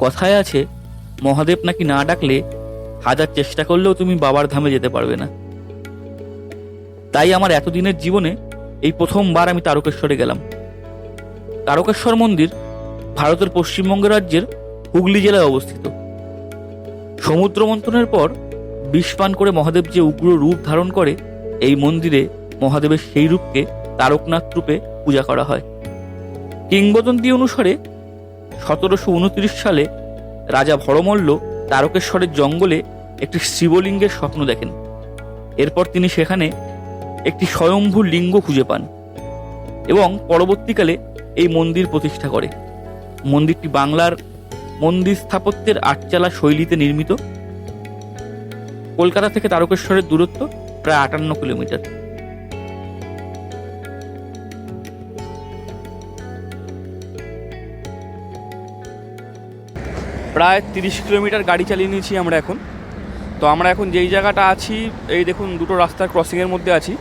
কথায় আছে, মহাদেব নাকি না ডাকলে হাজার চেষ্টা করলেও তুমি বাবার ধামে যেতে পারবে না। তাই আমার এতদিনের জীবনে এই প্রথমবার আমি তারকেশ্বরে গেলাম। তারকেশ্বর মন্দির ভারতের পশ্চিমবঙ্গ রাজ্যের হুগলি জেলায় অবস্থিত। সমুদ্র মন্থনের পর বিষ পান করে মহাদেব যে উগ্র রূপ ধারণ করে, এই মন্দিরে মহাদেবের সেই রূপকে তারকনাথ রূপে পূজা করা হয়। কিংবদন্তি অনুসারে সতেরোশো উনত্রিশ সালে রাজা ভরমল্ল তারকেশ্বরের জঙ্গলে একটি শিবলিঙ্গের স্বপ্ন দেখেন। এরপর তিনি সেখানে একটি স্বয়ম্ভু লিঙ্গ খুঁজে পান এবং পরবর্তীকালে এই মন্দির প্রতিষ্ঠা করে। মন্দিরটি বাংলার মন্দির স্থাপত্যের আটচালা শৈলীতে নির্মিত। কলকাতা থেকে তারকেশ্বরের দূরত্ব প্রায় আটান্ন কিলোমিটার। প্রায় তিরিশ কিলোমিটার গাড়ি চালিয়ে নিয়েছি আমরা এখন। তো আমরা এখন যেই জায়গাটা আছি, এই দেখুন দুটো রাস্তার ক্রসিংয়ের মধ্যে আছি।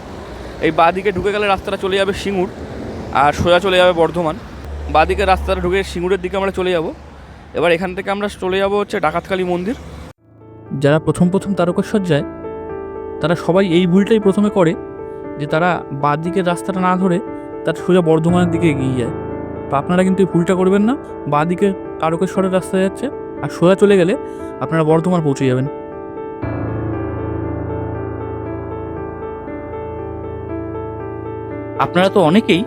এই বাঁদিকে ঢুকে গেলে রাস্তাটা চলে যাবে সিঙ্গুর আর সোজা চলে যাবে বর্ধমান। বাঁদিকে রাস্তাটা ঢুকে সিঙ্গুরের দিকে আমরা চলে যাব। এবার এখান থেকে আমরা চলে যাব হচ্ছে ডাকাতকালী মন্দির। যারা প্রথম প্রথম তারকেশ্বর যায়, তারা সবাই এই ভুলটাই প্রথমে করে যে তারা দিকের রাস্তাটা না ধরে তার সোজা বর্ধমানের দিকে এগিয়ে যায়। তো আপনারা কিন্তু এই ভুলটা করবেন না। দিকে তারকেশ্বরের রাস্তা যাচ্ছে। আর সোজা চলে গেলে আপনারা বর্ধমান পৌঁছে যাবেন। আপনারা তো অনেকেই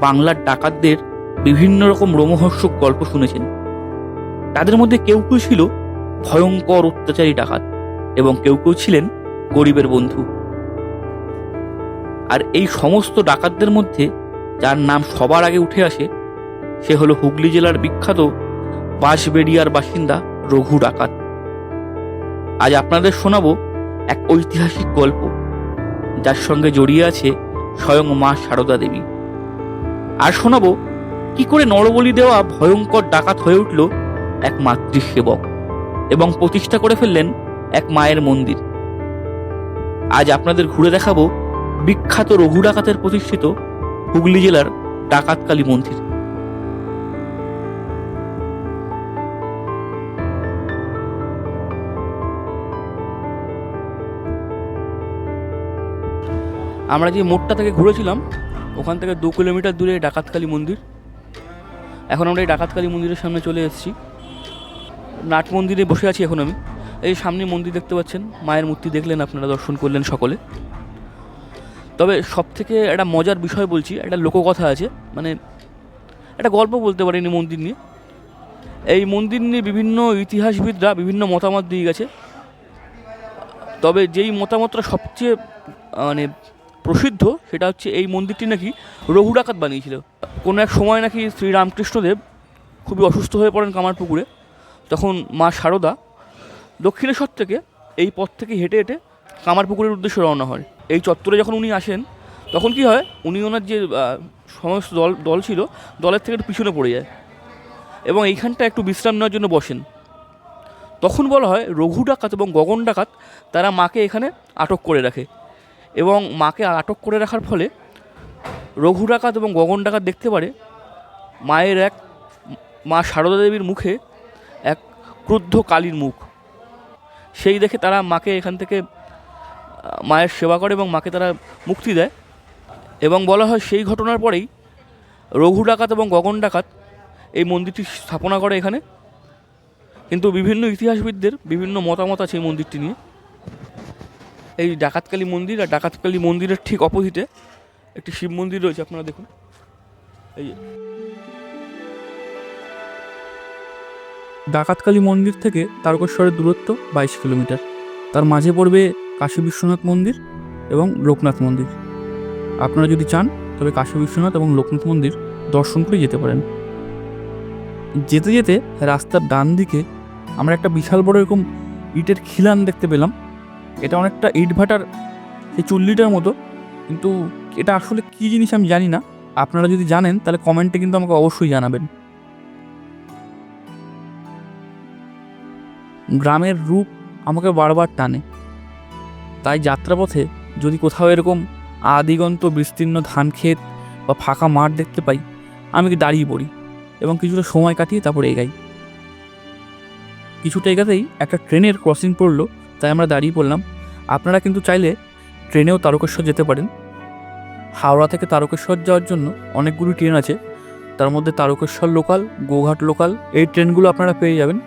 বাংলার ডাকাতদের বিভিন্ন রকম রোমহর্ষক গল্প শুনেছেন। তাদের মধ্যে কেউ কেউ ছিল ভয়ঙ্কর অত্যাচারী ডাকাত এবং কেউ কেউ ছিলেন গরিবের বন্ধু। আর এই সমস্ত ডাকাতদের মধ্যে যার নাম সবার আগে উঠে আসে, সে হলো হুগলি জেলার বিখ্যাত বাঁশবেড়িয়ার বাসিন্দা রঘু ডাকাত। আজ আপনাদের শোনাবো এক ঐতিহাসিক গল্প, যার সঙ্গে জড়িয়ে আছে স্বয়ং মা সারদা দেবী। আর শোনাবো কি করে নরবলি দেওয়া ভয়ঙ্কর ডাকাত হয়ে উঠল এক মাতৃসেবক এবং প্রতিষ্ঠা করে ফেললেন এক মায়ের মন্দির। আজ আপনাদের ঘুরে দেখাবো বিখ্যাত রঘু ডাকাতের প্রতিষ্ঠিত হুগলি জেলার ডাকাতকালী মন্দির। আমরা যে মোড়টা থেকে ঘুরেছিলাম, ওখান থেকে দু কিলোমিটার দূরে ডাকাতকালী মন্দির। এখন আমরা এই ডাকাতকালী মন্দিরের সামনে চলে এসেছি। নাট মন্দিরে বসে আছি এখন আমি। এই সামনে মন্দির দেখতে পাচ্ছেন, মায়ের মূর্তি দেখলেন আপনারা, দর্শন করলেন সকলে। তবে সব থেকে একটা মজার বিষয় বলছি, একটা লোককথা আছে মানে একটা গল্প বলতে পারেন এই মন্দির নিয়ে। এই মন্দির নিয়ে বিভিন্ন ইতিহাসবিদরা বিভিন্ন মতামত দিয়ে গেছে। তবে যেই মতামতটা সবচেয়ে মানে প্রসিদ্ধ, সেটা হচ্ছে এই মন্দিরটি নাকি রঘু ডাকাত বানিয়েছিল। কোনো এক সময় নাকি শ্রীরামকৃষ্ণদেব খুবই অসুস্থ হয়ে পড়েন কামারপুকুরে। তখন মা সারদা দক্ষিণেশ্বর থেকে এই পথ থেকে হেঁটে হেঁটে কামারপুকুরের উদ্দেশ্যে রওনা হয়। এই চত্বরে যখন উনি আসেন, তখন কি হয়, উনি ওনার যে সমস্ত দল দল ছিল, দলের থেকে একটু পিছনে পড়ে যায় এবং এইখানটা একটু বিশ্রাম নেওয়ার জন্য বসেন। তখন বলা হয়, রঘু ডাকাত এবং গগন ডাকাত তারা মাকে এখানে আটক করে রাখে। এবং মাকে আটক করে রাখার ফলে রঘু ডাকাত এবং গগন ডাকাত দেখতে পারে মায়ের এক মা সারদা দেবীর মুখে এক ক্রুদ্ধ কালীর মুখ। সেই দেখে তারা মাকে এখান থেকে মায়ের সেবা করে এবং মাকে তারা মুক্তি দেয় এবং বলা হয় সেই ঘটনার পরেই রঘু ডাকাত এবং গগন ডাকাত এই মন্দিরটি স্থাপনা করে এখানে। কিন্তু বিভিন্ন ইতিহাসবিদদের বিভিন্ন মতামত আছে এই মন্দিরটি নিয়ে। এই ডাকাতকালী মন্দির আর ডাকাতকালী মন্দিরের ঠিক অপোজিটে একটি শিব মন্দির রয়েছে, আপনারা দেখুন। এই ডাকাতকালী মন্দির থেকে তারকেশ্বরের দূরত্ব বাইশ কিলোমিটার। তার মাঝে পড়বে কাশী বিশ্বনাথ মন্দির এবং লোকনাথ মন্দির। আপনারা যদি চান, তবে কাশী বিশ্বনাথ এবং লোকনাথ মন্দির দর্শন করে যেতে পারেন। যেতে যেতে রাস্তার ডান দিকে আমরা একটা বিশাল বড় এরকম ইটের খিলান দেখতে পেলাম। এটা অনেকটা ইট ভাটার সেই চুল্লিটার মতো, কিন্তু এটা আসলে কী জিনিস আমি জানি না। আপনারা যদি জানেন, তাহলে কমেন্টে কিন্তু আমাকে অবশ্যই জানাবেন। গ্রামের রূপ আমাকে বারবার টানে। তাই যাত্রাপথে যদি কোথাও এরকম আদিগন্ত বিস্তীর্ণ ধান ক্ষেত বা ফাঁকা মাঠ দেখতে পাই, আমি কি দাঁড়িয়ে পড়ি এবং কিছুটা সময় কাটিয়ে তারপরে এগাই। কিছুটা এগাতেই একটা ট্রেনের ক্রসিং পড়ল। তাই আমরা দাঁড়িয়ে পড়লাম। আপনারা কিন্তু চাইলে ট্রেনেও তারকেশ্বর যেতে পারেন। হাওড়া থেকে তারকেশ্বর যাওয়ার জন্য অনেকগুলি ট্রেন আছে। তার মধ্যে তারকেশ্বর লোকাল, গোঘাট লোকাল, এই ট্রেনগুলো আপনারা পেয়ে যাবেন।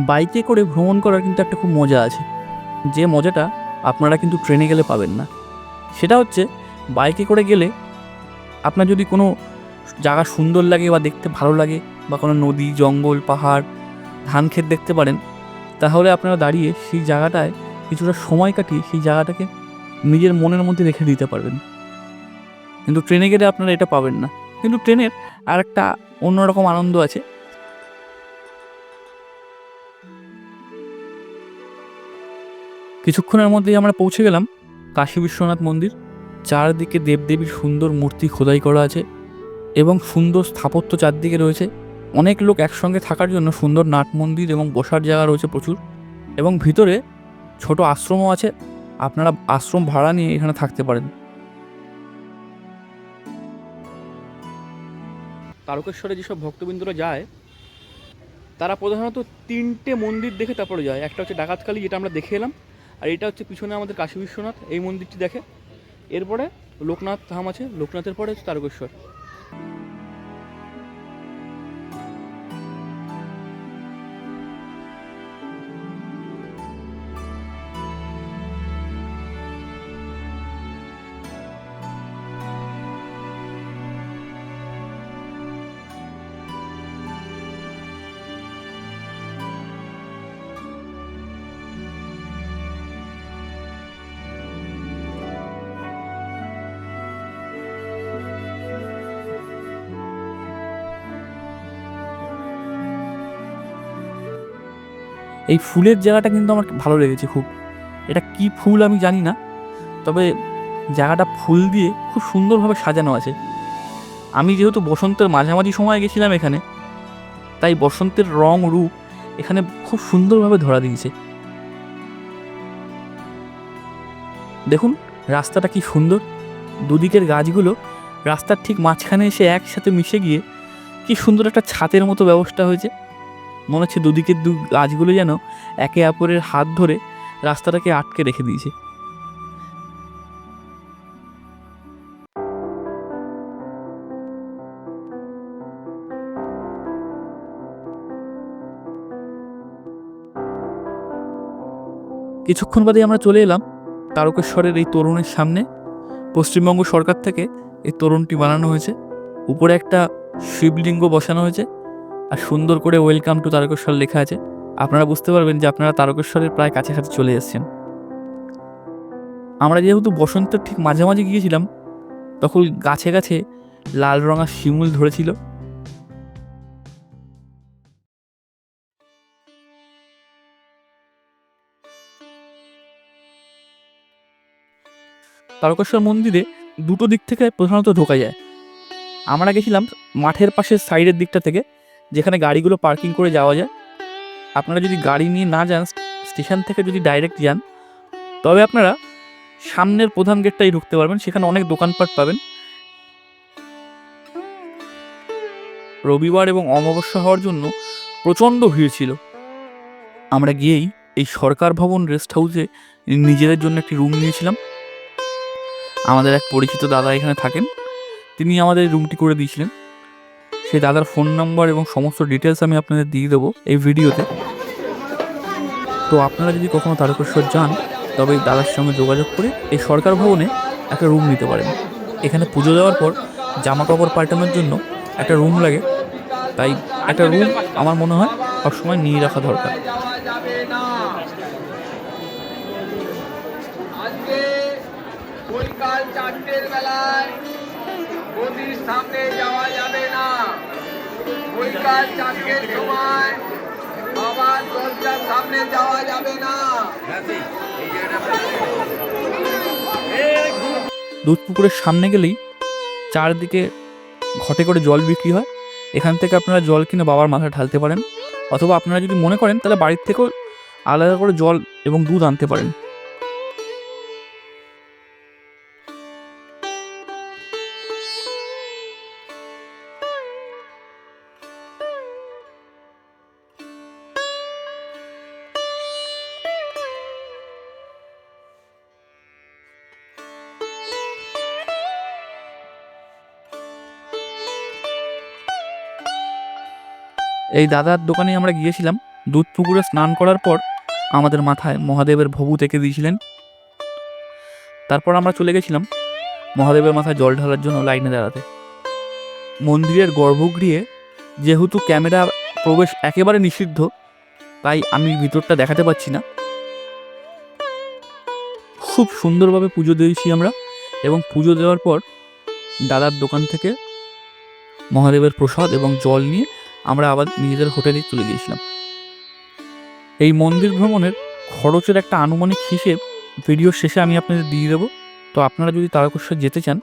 বাইকে করে ভ্রমণ করার কিন্তু একটা খুব মজা আছে। যে মজাটা আপনারা কিন্তু ট্রেনে গেলে পাবেন না। সেটা হচ্ছে বাইকে করে গেলে আপনার যদি কোনো জায়গা সুন্দর লাগে বা দেখতে ভালো লাগে বা কোনো নদী, জঙ্গল, পাহাড়, ধান ক্ষেত দেখতে পারেন, তাহলে আপনারা দাঁড়িয়ে সেই জায়গাটায় কিছুটা সময় কাটিয়ে সেই জায়গাটাকে নিজের মনের মধ্যে রেখে দিতে পারবেন। কিন্তু ট্রেনে গেলে আপনারা এটা পাবেন না। কিন্তু ট্রেনের আর একটা অন্যরকম আনন্দ আছে। কিছুক্ষণের মধ্যেই আমরা পৌঁছে গেলাম কাশী বিশ্বনাথ মন্দির। চারদিকে দেবদেবীর সুন্দর মূর্তি খোদাই করা আছে এবং সুন্দর স্থাপত্য চারদিকে রয়েছে। অনেক লোক একসঙ্গে থাকার জন্য সুন্দর নাট মন্দির এবং বসার জায়গা রয়েছে প্রচুর। এবং ভিতরে ছোট আশ্রমও আছে। আপনারা আশ্রম ভাড়া নিয়ে এখানে থাকতে পারেন। তারকেশ্বরে যেসব ভক্তবৃন্দরা যায়, তারা প্রধানত তিনটে মন্দির দেখে তারপরে যায়। একটা হচ্ছে ডাকাতকালী যেটা আমরা দেখে এলাম, আর এটা হচ্ছে পিছনে আমাদের কাশী বিশ্বনাথ, এই মন্দিরটি দেখে। এরপরে লোকনাথ ধাম আছে, লোকনাথের পরে হচ্ছে তারকেশ্বর। এই ফুলের জায়গাটা কিন্তু আমার ভালো লেগেছে খুব। এটা কি ফুল আমি জানি না, তবে জায়গাটা ফুল দিয়ে খুব সুন্দরভাবে সাজানো আছে। আমি যেহেতু বসন্তের মাঝামাঝি সময় গেছিলাম এখানে, তাই বসন্তের রং, রূপ এখানে খুব সুন্দরভাবে ধরা দিয়েছে। দেখুন, রাস্তাটা কি সুন্দর। দুদিকের গাছগুলো রাস্তার ঠিক মাঝখানে এসে একসাথে মিশে গিয়ে কি সুন্দর একটা ছাতের মতো ব্যবস্থা হয়েছে। মনে হচ্ছে দুদিকের দু গাছগুলো যেন একে অপরের হাত ধরে রাস্তাটাকে আটকে রেখে দিয়েছে। কিছুক্ষণ বাদে আমরা চলে এলাম তারকেশ্বরের এই তরুণের সামনে। পশ্চিমবঙ্গ সরকার থেকে এই তরুণটি বানানো হয়েছে। উপরে একটা শিবলিঙ্গ বসানো হয়েছে। আর সুন্দর করে ওয়েলকাম টু তারকেশ্বর লেখা আছে। আপনারা বুঝতে পারবেন যে আপনারা তারকেশ্বরের প্রায় কাছাকাছি চলে এসেছেন। আমরা যেহেতু বসন্তের ঠিক মাঝামাঝি গিয়েছিলাম, তখন গাছে গাছে লাল রঙা শিমুল ধরেছিল। তারকেশ্বর মন্দিরে দুটো দিক থেকে প্রধানত ঢোকা যায়। আমরা গেছিলাম মাঠের পাশের সাইডের দিকটা থেকে। যেখানে গাড়িগুলো পার্কিং করে যাওয়া যায়। আপনারা যদি গাড়ি নিয়ে না যান, স্টেশন থেকে যদি ডাইরেক্ট যান, তবে আপনারা সামনের প্রধান গেটটাই ঢুকতে পারবেন। সেখানে অনেক দোকানপাট পাবেন। রবিবার এবং অমাবস্যা হওয়ার জন্য প্রচণ্ড ভিড় ছিল। আমরা গিয়েই এই সরকার ভবন রেস্ট হাউসে নিজেদের জন্য একটি রুম নিয়েছিলাম। আমাদের এক পরিচিত দাদা এখানে থাকেন। তিনি আমাদের রুমটি করে দিয়েছিলেন। সেই দাদার ফোন নাম্বার এবং সমস্ত ডিটেলস আমি আপনাদের দিয়ে দেবো এই ভিডিওতে। তো আপনারা যদি কখনো তারকেশ্বর যান, তবে এই দাদার সঙ্গে যোগাযোগ করে এই সরকার ভবনে একটা রুম নিতে পারেন। এখানে পুজো দেওয়ার পর জামা কাপড় পাল্টানোর জন্য একটা রুম লাগে। তাই একটা রুম আমার মনে হয় সবসময় নিয়ে রাখা দরকার। সামনে যাওয়া যাবে না। সময় বাবার দরজার সামনে যাওয়া যাবে না। দুধ পুকুরের সামনে গেলেই চারদিকে ঘটে করে জল বিক্রি হয়। এখান থেকে আপনারা জল কিনে বাবার মাথায় ঢালতে পারেন। অথবা আপনারা যদি মনে করেন, তাহলে বাড়ির থেকেও আলাদা করে জল এবং দুধ আনতে পারেন। এই দাদার দোকানে আমরা গিয়েছিলাম। দুধ পুকুরে স্নান করার পর আমাদের মাথায় মহাদেবের ভবু থেকে দিয়েছিলেন। তারপর আমরা চলে গেছিলাম মহাদেবের মাথায় জল ঢালার জন্য লাইনে দাঁড়াতে। মন্দিরের গর্ভগৃহে যেহেতু ক্যামেরা প্রবেশ একেবারে নিষিদ্ধ, তাই আমি ভিতরটা দেখাতে পাচ্ছি না। খুব সুন্দরভাবে পুজো দিয়েছি আমরা এবং পুজো দেওয়ার পর দাদার দোকান থেকে মহাদেবের প্রসাদ এবং জল নিয়ে আমরা আবার নিজেদের হোটেলে চলে গিয়েছিলাম। এই মন্দির ভ্রমণের খরচের একটা আনুমানিক হিসেব ভিডিও শেষে আমি আপনাদের দিয়ে দেবো। তো আপনারা যদি তারকেশ্বর যেতে চান,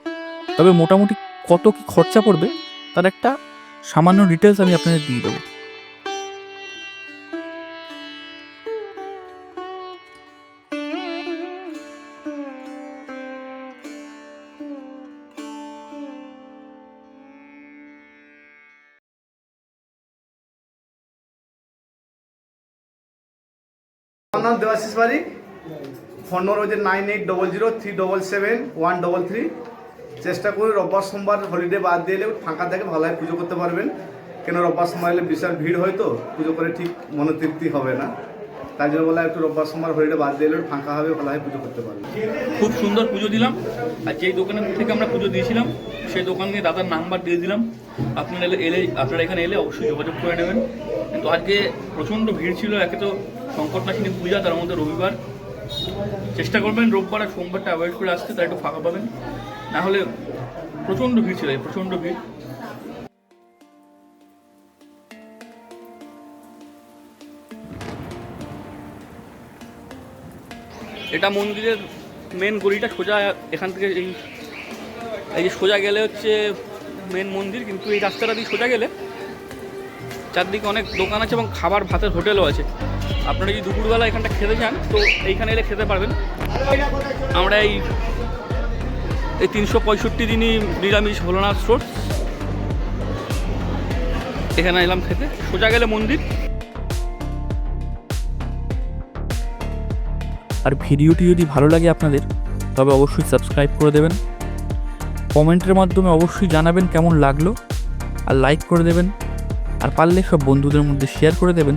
তবে মোটামুটি কত কি খরচা পড়বে, তার একটা সামান্য ডিটেলস আমি আপনাদের দিয়ে দেবো। নাম দেবাশিস বাড়ি। ফোন নম্বর হচ্ছে nine eight double zero three double seven one double three চেষ্টা করি রোববার সোমবার হলিডে বাদ দিয়ে ফাঁকা থাকে ভালোভাবে পুজো করতে পারবেন। কেন রোববার সময় এলে বিশাল ভিড় হয় তো, পুজো করে ঠিক মনে তৃপ্তি হবে না। তাই জন্য বলা একটু রোববার সোমবার হলিডে বাদ দিয়ে ফাঁকা হবে ভালোভাবে পুজো করতে পারবেন। খুব সুন্দর পুজো দিলাম। আর যেই দোকানের থেকে আমরা পুজো দিয়েছিলাম, সেই দোকানকে দাদার নাম্বার দিয়ে দিলাম। আপনারা এলে এলে, আপনারা এখানে এলে অবশ্যই যোগাযোগ করে নেবেন। কিন্তু আজকে প্রচণ্ড ভিড় ছিল, একে তো সংকটনাশিনী পূজা, তার মধ্যে রবিবার। চেষ্টা করবেন রোববার আর সোমবারটা অ্যাভয়েড করে আসতে তার একটু ফাঁকা পাবেন। না হলে প্রচণ্ড ভিড় ছিল প্রচণ্ড ভিড়। এটা মন্দিরের মেন গলিটা সোজা, এখান থেকে এই এই যে সোজা গেলে হচ্ছে মেন মন্দির, কিন্তু এই রাস্তাটা দিয়ে সোজা গেলে চারদিকে অনেক দোকান আছে এবং খাবার, ভাতের হোটেলও আছে। আপনারা যদি দুপুরবেলা এখানটা খেতে চান তো এইখানে এলে খেতে পারবেন। আমরা এই এই তিনশো পঁয়ষট্টি দিনই নিরামিষ ভোলানাথ স্টোর। এখানে এলাম খেতে। সোজা গেলে মন্দির। আর ভিডিওটি যদি ভালো লাগে আপনাদের, তবে অবশ্যই সাবস্ক্রাইব করে দেবেন। কমেন্টের মাধ্যমে অবশ্যই জানাবেন কেমন লাগল। আর লাইক করে দেবেন। আর পারলে সব বন্ধুদের মধ্যে শেয়ার করে দেবেন।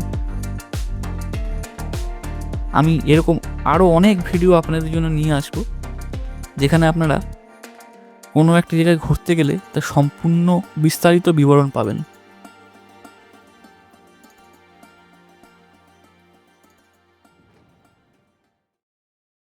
আমি এরকম আরও অনেক ভিডিও আপনাদের জন্য নিয়ে আসব, যেখানে আপনারা কোনো একটা জায়গায় ঘুরতে গেলে তার সম্পূর্ণ বিস্তারিত বিবরণ পাবেন।